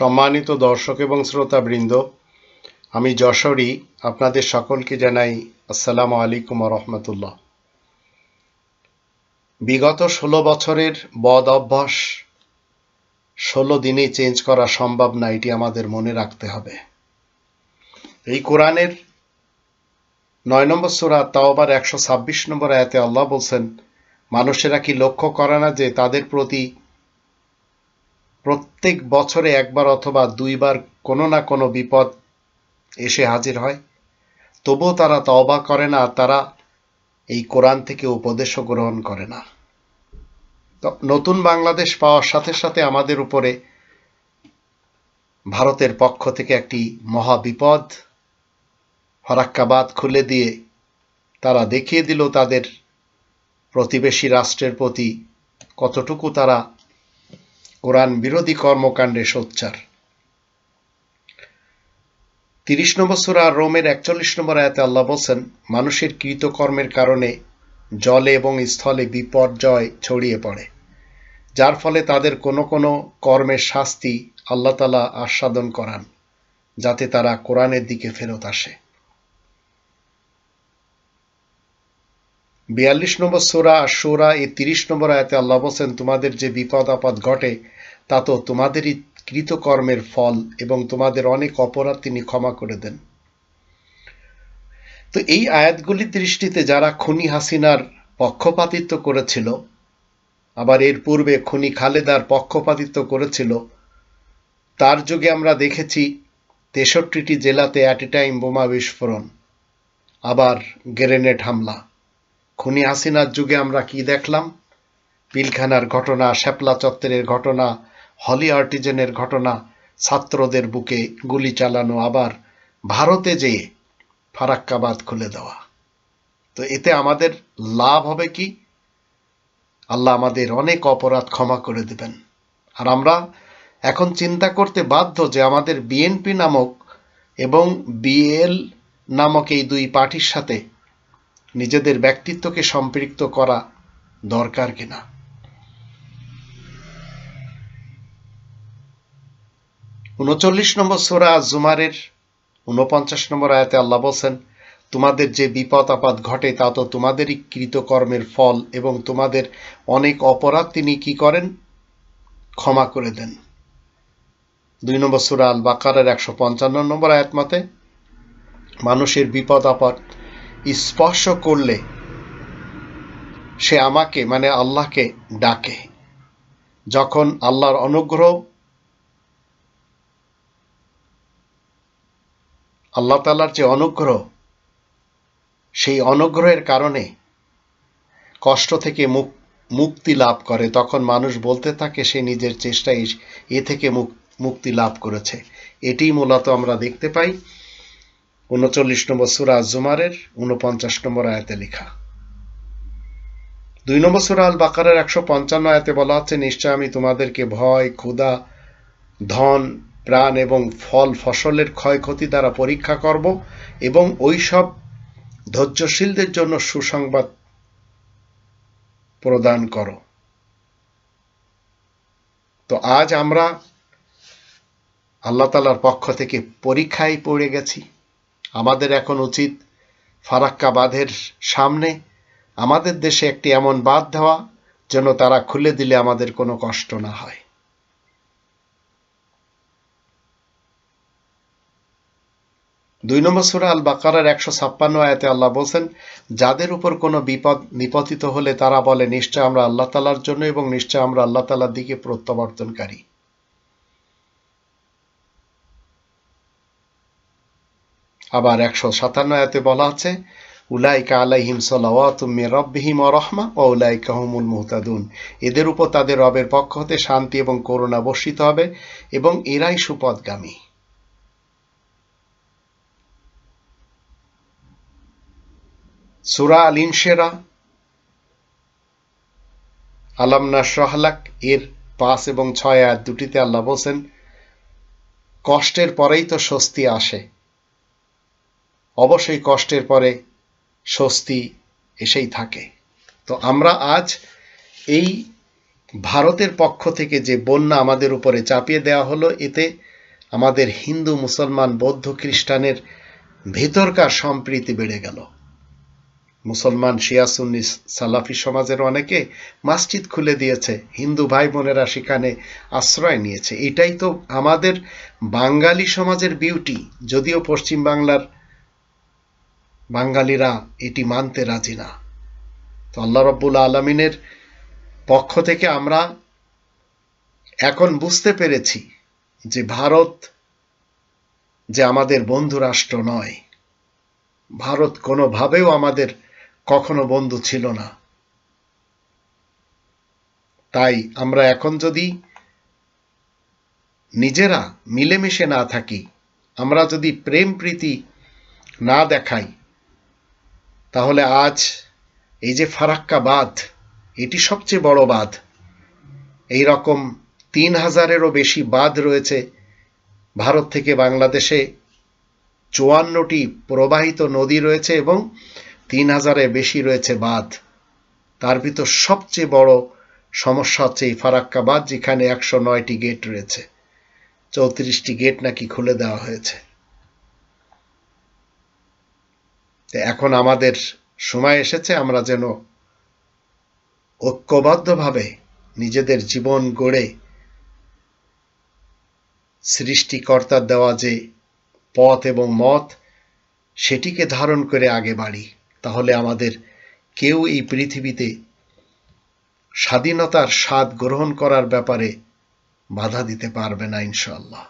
সম্মানিত দর্শক এবং শ্রোতাবৃন্দ, আমি যশোরী, আপনাদের সকলকে জানাই আসসালামু আলাইকুম রহমতুল্লাহ। বিগত ষোলো বছরের বদ অভ্যাস, ষোলো দিনে চেঞ্জ করা সম্ভব না, এটি আমাদের মনে রাখতে হবে। এই কোরআনের নয় নম্বর সুরা তাওবার একশো ছাব্বিশ নম্বর আয়াতে আল্লাহ বলছেন, মানুষেরা কি লক্ষ্য করে না যে তাদের প্রতি প্রত্যেক বছরে একবার অথবা দুইবার কোনো না কোনো বিপদ এসে হাজির হয়। তবুও তারা তওবা করে না তারা এই কোরআন থেকে উপদেশও গ্রহণ করে না। নতুন বাংলাদেশ পাওয়ার সাথে সাথে আমাদের উপরে ভারতের পক্ষ থেকে একটি মহা বিপদ ফরাক্কাবাদ খুলে দিয়ে তারা দেখিয়ে দিল তাদের প্রতিবেশী রাষ্ট্রের প্রতি কতটুকু তারা কোরআন বিরোধী কর্মকাণ্ডে সোচ্চার। তিরিশ নম্বর সুরা রোমের একচল্লিশ নম্বর আয়াতে আল্লাহ বলছেন, মানুষের কৃতকর্মের কারণে জলে এবং স্থলে বিপর্যয় ছড়িয়ে পড়ে, যার ফলে তাদের কোনো কোনো কর্মের শাস্তি আল্লাহ তালা আস্বাদন করান, যাতে তারা কোরআনের দিকে ফেরত আসে। বিয়াল্লিশ নম্বর সোরা আর সোরা এই তিরিশ নম্বর আয়াতে আল্লাহ বলছেন, তোমাদের যে বিপদ আপদ ঘটে, তা তো তোমাদেরই কৃতকর্মের ফল এবং তোমাদের অনেক অপরাধ তিনি ক্ষমা করে দেন। তো এই আয়াতগুলির দৃষ্টিতে যারা খুনি হাসিনার পক্ষপাতিত্ব করেছিল, আবার এর পূর্বে খুনি খালেদার পক্ষপাতিত্ব করেছিল, তার যুগে আমরা দেখেছি তেষট্টিটি জেলাতে অ্যাট এ টাইম বোমা বিস্ফোরণ, আবার গ্রেনেড হামলা। খুনি হাসিনার যুগে আমরা কি দেখলাম? পিলখানার ঘটনা, শ্যাপলা চত্বরের ঘটনা, হলি আর্টিজেনের ঘটনা, ছাত্রদের বুকে গুলি চালানো, আবার ভারতে যেয়ে ফারাক্কাবাদ খুলে দেওয়া। তো এতে আমাদের লাভ হবে কি? আল্লাহ আমাদের অনেক অপরাধ ক্ষমা করে দেবেন। আর আমরা এখন চিন্তা করতে বাধ্য যে আমাদের বিএনপি নামক এবং বিএল নামক এই দুই পার্টির সাথে নিজেদের ব্যক্তিত্বকে সম্পৃক্ত করা দরকার কিনা। উনচল্লিশ নম্বর সোরা জুমারের উনপঞ্চাশ নম্বর আয়াতে আল্লাহ বলছেন, তোমাদের যে বিপদ আপদ ঘটে তা তো তোমাদেরই কৃতকর্মের ফল এবং তোমাদের অনেক অপরাধ তিনি কি করেন? ক্ষমা করে দেন। দুই নম্বর সুরা আল বাকারের একশো পঞ্চান্ন নম্বর আয়াত মতে, মানুষের বিপদ আপদ স্পর্শ করলে সে আমাকে মানে আল্লাহকে ডাকে। যখন আল্লাহর অনুগ্রহ আল্লাহ তালার যে অনুগ্রহ, সেই অনুগ্রহের কারণে কষ্ট থেকে মুখ মুক্তি লাভ করে, তখন মানুষ বলতে থাকে সে নিজের চেষ্টায় এ থেকে মুক্তি লাভ করেছে। এটি মূলত আমরা দেখতে পাই। উনচল্লিশ নম্বর সুরা জুমারের উনপঞ্চাশ নম্বর আয়াতে লেখা। দুই নম্বর সুরা আল বাকারের একশো পঞ্চান্ন আয়াতে বলা হচ্ছে নিশ্চয় আমি তোমাদেরকে ভয়, ক্ষুধা, ধন, প্রাণ এবং ফল, ফসলের ক্ষয়ক্ষতি দ্বারা পরীক্ষা করব এবং ওই সব ধৈর্যশীলদের জন্য সুসংবাদ প্রদান করো। তো আজ আমরা আল্লাহ তালার পক্ষ থেকে পরীক্ষায় পড়ে গেছি। আমাদের এখন উচিত ফারাক্কা বাঁধের সামনে, আমাদের দেশে একটি এমন বাঁধ দেওয়া যেন তারা খুলে দিলে আমাদের কোনো কষ্ট না হয়। দুই নম্বর সুরা আল বাকারার একশো ছাপ্পান্ন আয়াতে আল্লাহ বলছেন, যাদের উপর কোনো বিপদ নিপতিত হলে তারা বলে, নিশ্চয় আমরা আল্লাহ তালার জন্য এবং নিশ্চয় আমরা আল্লাহ তালার দিকে প্রত্যাবর্তনকারী। আবার একশো সাতান্ন আয়াতে বলা আছে, উলাইকা আলাইহিম সালাওয়াতুম রাব্বিহিম ওয়া রাহমা ওয়া উলাইকা হুমুল মুহতাদুন। এদের উপর তাদের রবের পক্ষ হতে শান্তি এবং করুণা বর্ষিত হবে এবং এরাই সুপদগামী সুরা আল ইনশেরা, আলাম নাশরাহলাক এর পাঁচ এবং ছয় আয়াত দুটিতে আল্লাহ বলছেন, কষ্টের পরেই তো স্বস্তি আসে। অবশ্যই কষ্টের পরে স্বস্তি এসেই থাকে। তো আমরা আজ এই ভারতের পক্ষ থেকে যে বন্যা আমাদের উপরে চাপিয়ে দেওয়া হলো, এতে আমাদের হিন্দু, মুসলমান, বৌদ্ধ খ্রিস্টানের ভেতরকার সম্প্রীতি বেড়ে গেল। মুসলমান, শিয়া, সুন্নি, সালাফি সমাজের অনেকে মসজিদ খুলে দিয়েছে, হিন্দু ভাই বোনেরা সেখানে আশ্রয় নিয়েছে। এটাই তো আমাদের বাঙালি সমাজের বিউটি যদিও পশ্চিম বাংলার বাঙালিরা এটি মানতে রাজি না। তো আল্লাহ রব্বুল আলমিনের পক্ষ থেকে আমরা এখন বুঝতে পেরেছি যে ভারত যে আমাদের বন্ধু রাষ্ট্র নয়, ভারত কোনোভাবেও আমাদের কখনো বন্ধু ছিল না। তাই আমরা এখন যদি নিজেরা মিলেমিশে না থাকি, আমরা যদি প্রেম প্রীতি না দেখাই তাহলে আজ এই যে ফারাক্কা বাঁধ এটি সবচেয়ে বড় বাঁধ এই রকম তিন হাজারেরও বেশি বাঁধ রয়েছে ভারত থেকে বাংলাদেশে। চুয়ান্নটি প্রবাহিত নদী রয়েছে এবং তিন হাজারের বেশি রয়েছে বাঁধ। তার ভিতর সবচেয়ে বড় সমস্যা হচ্ছে এই ফারাক্কা বাঁধ যেখানে একশো নয়টি গেট রয়েছে। চৌত্রিশটি গেট নাকি খুলে দেওয়া হয়েছে। এখন আমাদের সময় এসেছে, আমরা যেন ঐক্যবদ্ধভাবে নিজেদের জীবন গড়ে সৃষ্টিকর্তার দেওয়া যে পথ এবং মত, সেটিকে ধারণ করে আগে বাড়ি। তাহলে আমাদের কেউ এই পৃথিবীতে স্বাধীনতার স্বাদ গ্রহণ করার ব্যাপারে বাধা দিতে পারবে না ইনশাল্লাহ